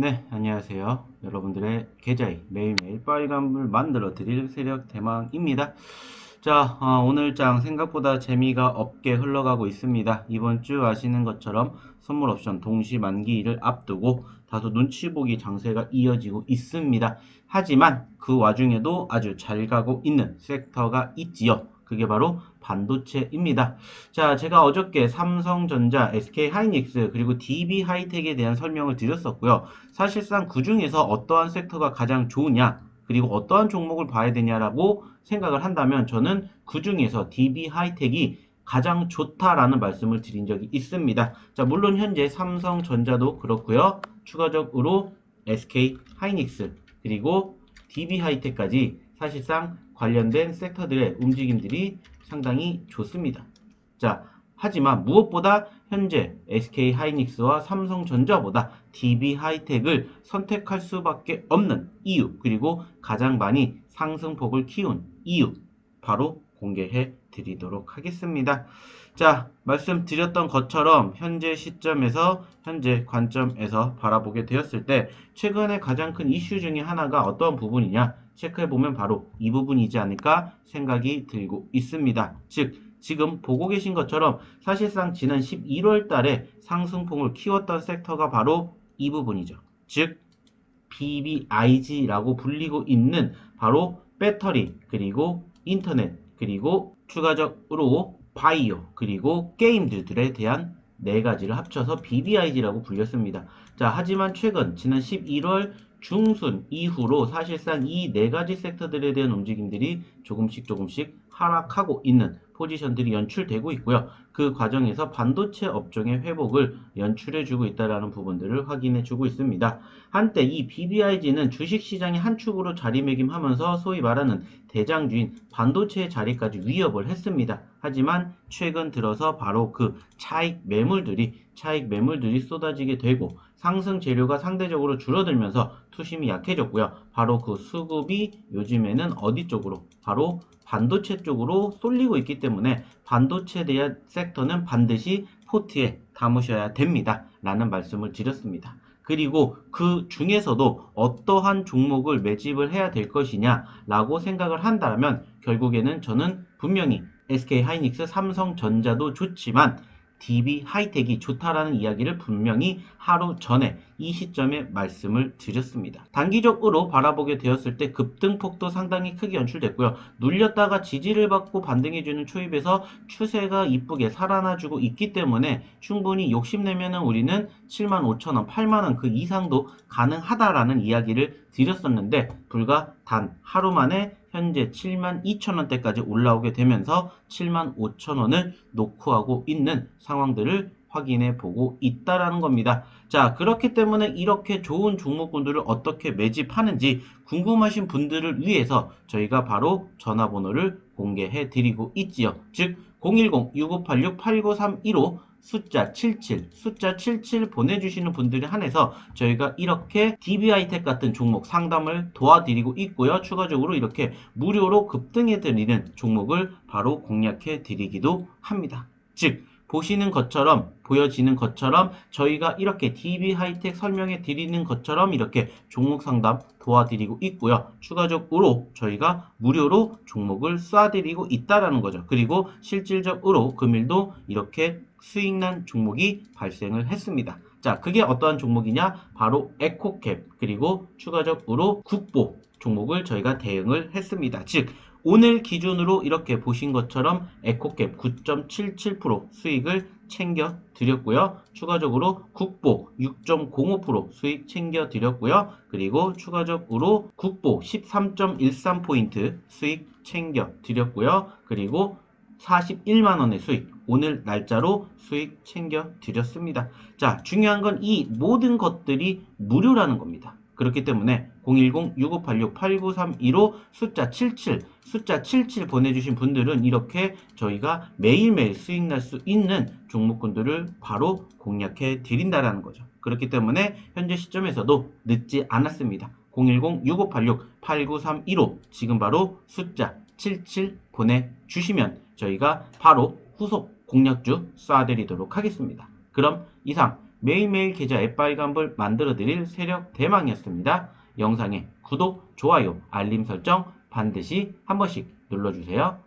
네, 안녕하세요. 여러분들의 계좌에 매일매일 빨간불 만들어 드릴 세력 대망입니다. 자, 어, 오늘 장 생각보다 재미가 없게 흘러가고 있습니다. 이번 주 아시는 것처럼 선물 옵션 동시 만기를 앞두고 다소 눈치 보기 장세가 이어지고 있습니다. 하지만 그 와중에도 아주 잘 가고 있는 섹터가 있지요. 그게 바로 반도체입니다. 자, 제가 어저께 삼성전자, SK하이닉스, 그리고 DB하이텍에 대한 설명을 드렸었고요. 사실상 그 중에서 어떠한 섹터가 가장 좋으냐, 그리고 어떠한 종목을 봐야 되냐라고 생각을 한다면 저는 그 중에서 DB하이텍이 가장 좋다라는 말씀을 드린 적이 있습니다. 자, 물론 현재 삼성전자도 그렇고요. 추가적으로 SK하이닉스, 그리고 DB하이텍까지 사실상 관련된 섹터들의 움직임들이 상당히 좋습니다. 자, 하지만 무엇보다 현재 SK 하이닉스와 삼성전자보다 DB 하이텍을 선택할 수밖에 없는 이유, 그리고 가장 많이 상승폭을 키운 이유, 바로 공개해 드리도록 하겠습니다. 자, 말씀드렸던 것처럼 현재 시점에서 현재 관점에서 바라보게 되었을 때 최근에 가장 큰 이슈 중에 하나가 어떤 부분이냐 체크해 보면 바로 이 부분이지 않을까 생각이 들고 있습니다. 즉, 지금 보고 계신 것처럼 사실상 지난 11월 달에 상승풍을 키웠던 섹터가 바로 이 부분이죠. 즉, BBIG라고 불리고 있는 바로 배터리, 그리고 인터넷, 그리고 추가적으로 바이오, 그리고 게임들에 대한 네 가지를 합쳐서 BBIG라고 불렸습니다. 자, 하지만 최근 지난 11월 중순 이후로 사실상 이 네 가지 섹터들에 대한 움직임들이 조금씩 조금씩 하락하고 있는 포지션들이 연출되고 있고요. 그 과정에서 반도체 업종의 회복을 연출해주고 있다는 부분들을 확인해주고 있습니다. 한때 이 BBIG는 주식시장의 한 축으로 자리매김하면서 소위 말하는 대장주인 반도체의 자리까지 위협을 했습니다. 하지만 최근 들어서 바로 그 차익 매물들이 차익 매물들이 쏟아지게 되고 상승 재료가 상대적으로 줄어들면서 투심이 약해졌고요. 바로 그 수급이 요즘에는 어디 쪽으로 바로 반도체 쪽으로 쏠리고 있기 때문에 반도체에 대한 섹터는 반드시 포트에 담으셔야 됩니다. 라는 말씀을 드렸습니다. 그리고 그 중에서도 어떠한 종목을 매집을 해야 될 것이냐 라고 생각을 한다면 결국에는 저는 분명히 SK 하이닉스, 삼성전자도 좋지만 DB 하이텍이 좋다라는 이야기를 분명히 하루 전에 이 시점에 말씀을 드렸습니다. 단기적으로 바라보게 되었을 때 급등폭도 상당히 크게 연출됐고요. 눌렸다가 지지를 받고 반등해주는 초입에서 추세가 이쁘게 살아나주고 있기 때문에 충분히 욕심내면은 우리는 75,000원, 8만원 그 이상도 가능하다라는 이야기를 드렸었는데 불과 단 하루 만에 현재 7만 2천 원대까지 올라오게 되면서 7만 5천 원을 노크하고 있는 상황들을 확인해 보고 있다라는 겁니다. 자, 그렇기 때문에 이렇게 좋은 종목군들을 어떻게 매집하는지 궁금하신 분들을 위해서 저희가 바로 전화번호를 공개해 드리고 있지요. 즉, 010-6586-8932로 숫자 77, 숫자 77 보내주시는 분들에 한해서 저희가 이렇게 DBI텍 같은 종목 상담을 도와드리고 있고요. 추가적으로 이렇게 무료로 급등해드리는 종목을 바로 공략해 드리기도 합니다. 즉, 보시는 것처럼 보여지는 것처럼 저희가 이렇게 DB 하이텍 설명해 드리는 것처럼 이렇게 종목 상담 도와드리고 있고요. 추가적으로 저희가 무료로 종목을 쏴드리고 있다라는 거죠. 그리고 실질적으로 금일도 이렇게 수익난 종목이 발생을 했습니다. 자, 그게 어떠한 종목이냐? 바로 에코캡 그리고 추가적으로 국보 종목을 저희가 대응을 했습니다. 즉 오늘 기준으로 이렇게 보신 것처럼 에코캡 9.77% 수익을 챙겨 드렸고요. 추가적으로 국보 6.05% 수익 챙겨 드렸고요. 그리고 추가적으로 국보 13.13포인트 수익 챙겨 드렸고요. 그리고 41만원의 수익 오늘 날짜로 수익 챙겨 드렸습니다. 자 중요한 건 이 모든 것들이 무료라는 겁니다. 그렇기 때문에 010-6586-8932로 숫자 77, 숫자 77 보내주신 분들은 이렇게 저희가 매일매일 수익 날 수 있는 종목군들을 바로 공략해 드린다라는 거죠. 그렇기 때문에 현재 시점에서도 늦지 않았습니다. 010-6586-8932로 지금 바로 숫자 77 보내주시면 저희가 바로 후속 공략주 쏴드리도록 하겠습니다. 그럼 이상 매일매일 계좌 앱 발간불 만들어드릴 세력 대망이었습니다. 영상에 구독, 좋아요, 알림 설정 반드시 한 번씩 눌러주세요.